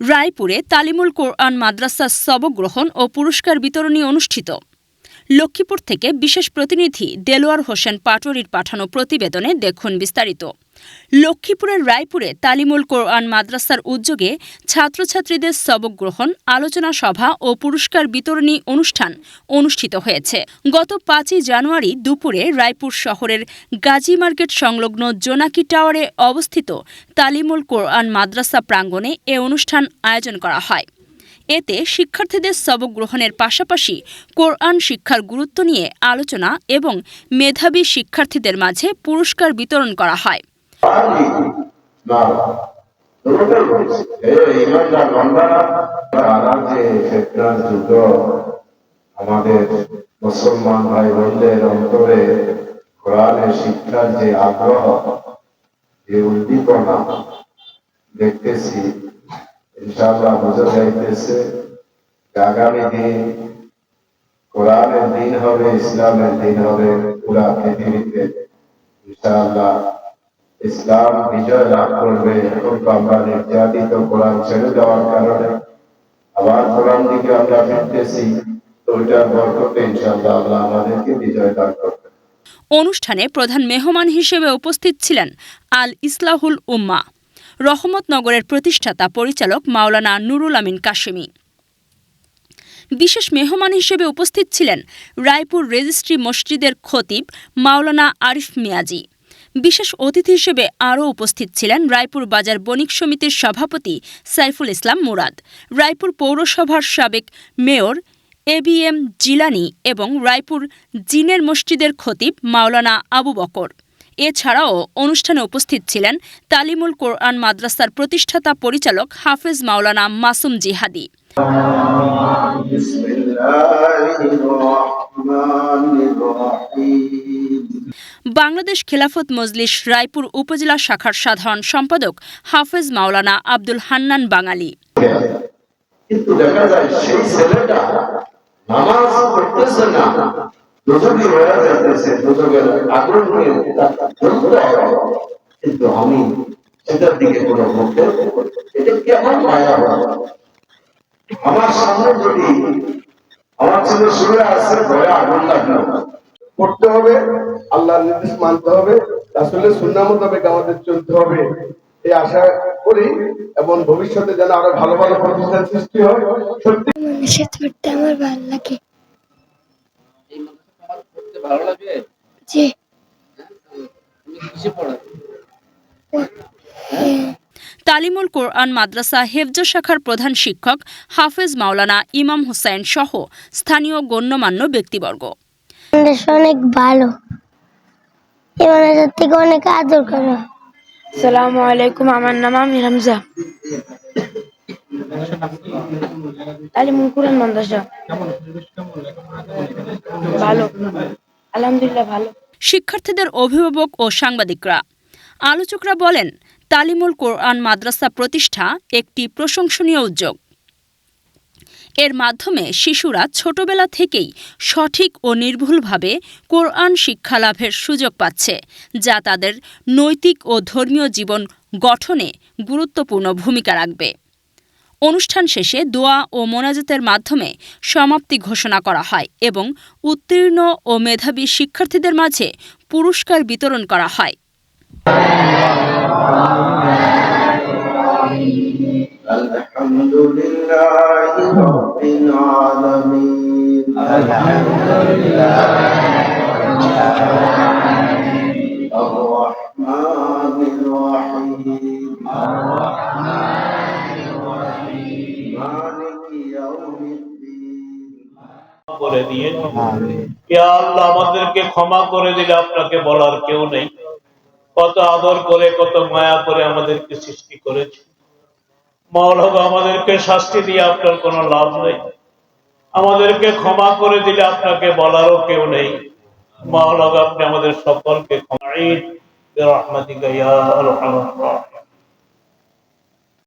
রায়পুরে তালিমুল কোরআন মাদ্রাসার সবক গ্রহণ ও পুরস্কার বিতরণী অনুষ্ঠিত। লক্ষ্মীপুর থেকে বিশেষ প্রতিনিধি দেলোয়ার হোসেন পাটোয়ারির পাঠানো প্রতিবেদনে দেখুন বিস্তারিত। লক্ষ্মীপুরের রায়পুরে তালিমুল কোরআন মাদ্রাসার উদ্যোগে ছাত্রছাত্রীদের সবক গ্রহণ, আলোচনা সভা ও পুরস্কার বিতরণী অনুষ্ঠান অনুষ্ঠিত হয়েছে। গত পাঁচই জানুয়ারি দুপুরে রায়পুর শহরের গাজী মার্কেট সংলগ্ন জোনাকি টাওয়ারে অবস্থিত তালিমুল কোরআন মাদ্রাসা প্রাঙ্গণে এ অনুষ্ঠান আয়োজন করা হয়। এতে শিক্ষার্থীদের সবক গ্রহণের পাশাপাশি কোরআন শিক্ষার গুরুত্ব নিয়ে আলোচনা এবং মেধাবী শিক্ষার্থীদের মাঝে পুরস্কার বিতরণ করা হয়। পারি না। আমাদের মুসলমান ভাই বোনদের অন্তরে কোরআনের শিক্ষার যে আগ্রহ, যে উদ্দীপনা দেখতেছি, ইনশাআল্লাহ বোঝা যাইতেছে আগামী দিন কোরআনের দিন হবে, ইসলামের দিন হবে, পুরা পৃথিবীতে ইনশাআল্লাহ ইসলাম বিজয় লাভ করবে। এখন আমরা নির্যাতিত কোরআন ছেড়ে দেওয়ার কারণে আবার কোরআন দিকে আমরা ফিরতেছি। ওইটার বরকতে ইনশাআল্লাহ আল্লাহ আমাদেরকে বিজয় দান করবে। অনুষ্ঠানে প্রধান মেহমান হিসেবে উপস্থিত ছিলেন আল ইসলাহুল উম্মা। রহমতনগরের প্রতিষ্ঠাতা পরিচালক মাওলানা নুরুল আমিন কাশেমি। বিশেষ মেহমান হিসেবে উপস্থিত ছিলেন রায়পুর রেজিস্ট্রি মসজিদের খতিব মাওলানা আরিফ মিয়াজি। বিশেষ অতিথি হিসেবে আরও উপস্থিত ছিলেন রায়পুর বাজার বণিক সমিতির সভাপতি সাইফুল ইসলাম মুরাদ রায়পুর পৌরসভার সাবেক mayor A B M Jilani এবং রায়পুর জিনের মসজিদের খতিব মাওলানা আবু বকর এছাড়াও অনুষ্ঠানে উপস্থিত ছিলেন তালিমুল কোরআন মাদ্রাসার প্রতিষ্ঠাতা পরিচালক হাফেজ মাওলানা মাসুম জিহাদি بسم الله الرحمن الرحيم বাংলাদেশ খেলাফত মজলিস রায়পুর উপজেলা শাখার সাধারণ সম্পাদক হাফেজ মাওলানা আব্দুল হান্নান বাঙালি। কিন্তু দেখা যায় সেই ছেলেটা নামাজ পড়তেছে না। যাইতেছে দুজনের আগ্রহ নিয়ে। কিন্তু আমি সেটার দিকে কোনো এটা কেমন মায়া আমার সামনে যদি আমার ছেলে শুয়ে আছে ঘরে আগুন লাগল করতে হবে আল্লাহর নির্দেশ মানতে হবে আসলে সুন্না মোতাবেক আমাদের চলতে হবে। এই আশা করি এবং ভবিষ্যতে যেন আরও ভালো ভালো প্রতিষ্ঠান সৃষ্টি হয়। সত্যি মানুষের পড়তে আমার ভালো লাগে। ভালো লাগে? যে হ্যাঁ? তুমি কিসে তালিমুল কোরআন মাদ্রাসা হেফজ শাখার প্রধান শিক্ষক হাফেজ মাওলানা ইমাম হুসাইন সহ স্থানীয় গণ্যমান্য ব্যক্তিবর্গ। মানুষ অনেক ভালো। মানুষের থেকে অনেক আদর করে। আসসালামু আলাইকুম আমার নাম আমির হামজা। তালিমুল কুরআন মাদ্রাসা। ভালো আলহামদুলিল্লাহ ভালো। শিক্ষার্থীদের অভিভাবক ও সাংবাদিকরা আলোচকরা বলেন তালিমুল কোরআন মাদ্রাসা প্রতিষ্ঠা একটি প্রশংসনীয় উদ্যোগ। এর মাধ্যমে শিশুরা ছোটবেলা থেকেই সঠিক ও নির্ভুলভাবে কোরআন শিক্ষা লাভের সুযোগ পাচ্ছে, যা তাদের নৈতিক ও ধর্মীয় জীবন গঠনে গুরুত্বপূর্ণ ভূমিকা রাখবে। অনুষ্ঠান শেষে দোয়া ও মোনাজাতের মাধ্যমে সমাপ্তি ঘোষণা করা হয় এবং উত্তীর্ণ ও মেধাবী শিক্ষার্থীদের মাঝে পুরস্কার বিতরণ করা হয়। الحمد لله رب العالمين الرحمن الرحيم مالك يوم الدين করে দিয়ে ইয়া আল্লাহ আমাদেরকে ক্ষমা করে দিলে আপনাকে বলার কেউ নেই কত আদর করে কত মায়া করে আমাদেরকে সৃষ্টি করেছে মৌলভ, আমাদেরকে শাস্তি দিয়ে আপনার কোনো লাভ নেই। আমাদেরকে ক্ষমা করে দিলে আপনাকে বলারও কেউ নেই। মৌলভ, আপনি আমাদের সকলকে ক্ষমা রাহিমিন।